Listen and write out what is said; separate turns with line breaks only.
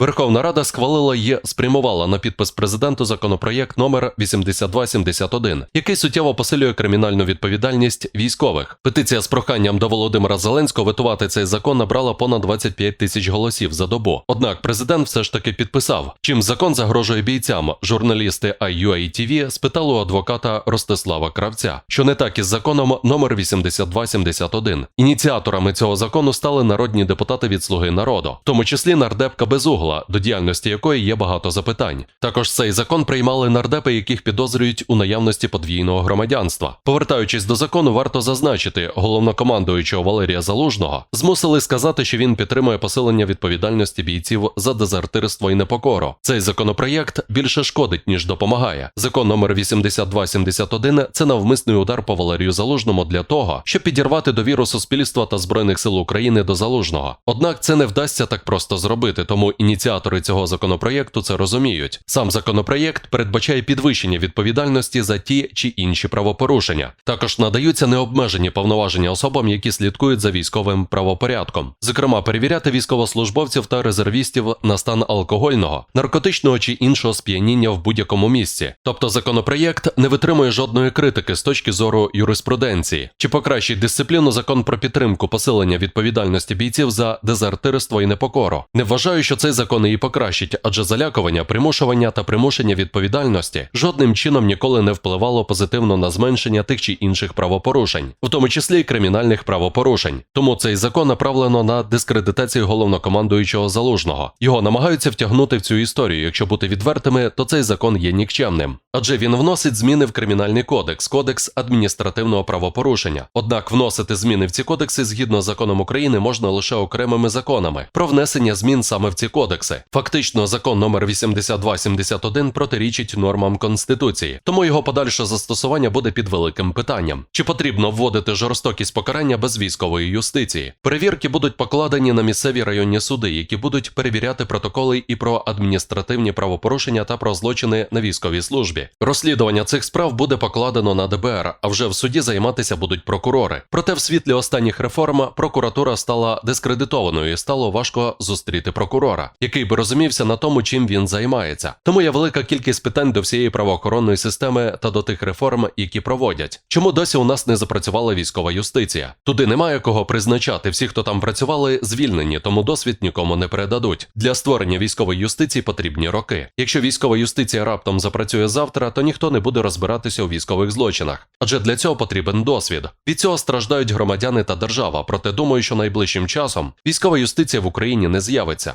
Верховна Рада схвалила і спрямувала на підпис президенту законопроєкт номер 8271, який суттєво посилює кримінальну відповідальність військових. Петиція з проханням до Володимира Зеленського витувати цей закон набрала понад 25 тисяч голосів за добу. Однак президент все ж таки підписав, чим закон загрожує бійцям. Журналісти IUA TV спитали у адвоката Ростислава Кравця, що не так із законом номер 8271. Ініціаторами цього закону стали народні депутати від Слуги народу, в тому числі нардепка Безугла, до діяльності якої є багато запитань. Також цей закон приймали нардепи, яких підозрюють у наявності подвійного громадянства. Повертаючись до закону, варто зазначити, головнокомандуючого Валерія Залужного змусили сказати, що він підтримує посилення відповідальності бійців за дезертирство і непокору. Цей законопроєкт більше шкодить ніж допомагає. Закон номер 8271 – це навмисний удар по Валерію Залужному для того, щоб підірвати довіру суспільства та збройних сил України до Залужного. Однак це не вдасться так просто зробити, тому ініціатори цього законопроєкту це розуміють. Сам законопроєкт передбачає підвищення відповідальності за ті чи інші правопорушення. Також надаються необмежені повноваження особам, які слідкують за військовим правопорядком, зокрема перевіряти військовослужбовців та резервістів на стан алкогольного, наркотичного чи іншого сп'яніння в будь-якому місці. Тобто законопроєкт не витримує жодної критики з точки зору юриспруденції, чи покращить дисципліну закон про підтримку посилення відповідальності бійців за дезертирство і непокору. Не вважаю, що цей закон її покращить, адже залякування, примушування та примушення відповідальності жодним чином ніколи не впливало позитивно на зменшення тих чи інших правопорушень, в тому числі й кримінальних правопорушень. Тому цей закон направлено на дискредитацію головнокомандуючого залужного. Його намагаються втягнути в цю історію. Якщо бути відвертими, то цей закон є нікчемним, адже він вносить зміни в кримінальний кодекс, кодекс адміністративного правопорушення. Однак вносити зміни в ці кодекси згідно з законом України можна лише окремими законами про внесення змін саме в ці кодекси. Фактично, закон номер 8271 протирічить нормам Конституції, тому його подальше застосування буде під великим питанням. Чи потрібно вводити жорстокість покарання без військової юстиції? Перевірки будуть покладені на місцеві районні суди, які будуть перевіряти протоколи і про адміністративні правопорушення та про злочини на військовій службі. Розслідування цих справ буде покладено на ДБР, а вже в суді займатися будуть прокурори. Проте в світлі останніх реформ прокуратура стала дискредитованою і стало важко зустріти прокурора, який би розумівся на тому, чим він займається. Тому є велика кількість питань до всієї правоохоронної системи та до тих реформ, які проводять. Чому досі у нас не запрацювала військова юстиція? Туди немає кого призначати. Всі, хто там працювали, звільнені, тому досвід нікому не передадуть. Для створення військової юстиції потрібні роки. Якщо військова юстиція раптом запрацює завтра, то ніхто не буде розбиратися у військових злочинах, адже для цього потрібен досвід. Від цього страждають громадяни та держава. Проте думаю, що найближчим часом військова юстиція в Україні не з'явиться.